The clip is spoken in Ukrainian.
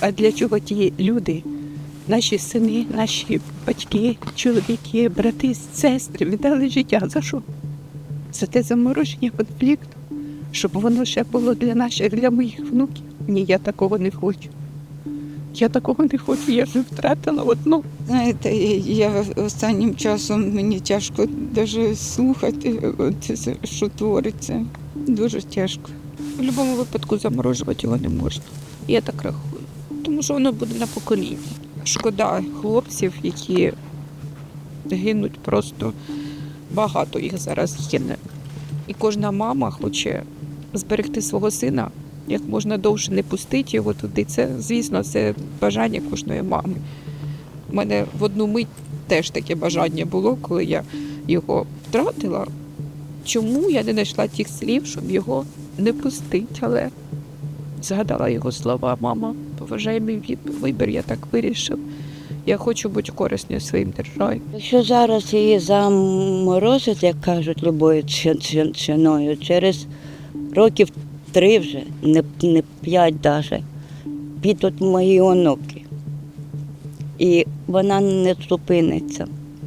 А для чого ті люди, наші сини, наші батьки, чоловіки, брати, сестри віддали життя? За що? За те замороження конфлікту, щоб воно ще було для наших, для моїх внуків. Ні, я такого не хочу. Я такого не хочу, я вже втратила одну. Знаєте, я останнім часом мені тяжко навіть слухати, от що твориться. Дуже тяжко. В будь-якому випадку заморожувати його не можна. Я так рахую. Тому що воно буде на покоління. Шкода хлопців, які гинуть просто багато їх зараз гине. І кожна мама хоче зберегти свого сина як можна довше не пустити його туди. Це, звісно, це бажання кожної мами. У мене в одну мить теж таке бажання було, коли я його втратила. Чому я не знайшла тих слів, щоб його не пустити, але згадала його слова, мама, поважай мій вибір, я так вирішив. Я хочу бути корисною своїм державі. Якщо зараз її заморозить, як кажуть, любою ціною, через років три вже, не, не п'ять навіть, підуть мої онуки. І вона не зупиниться.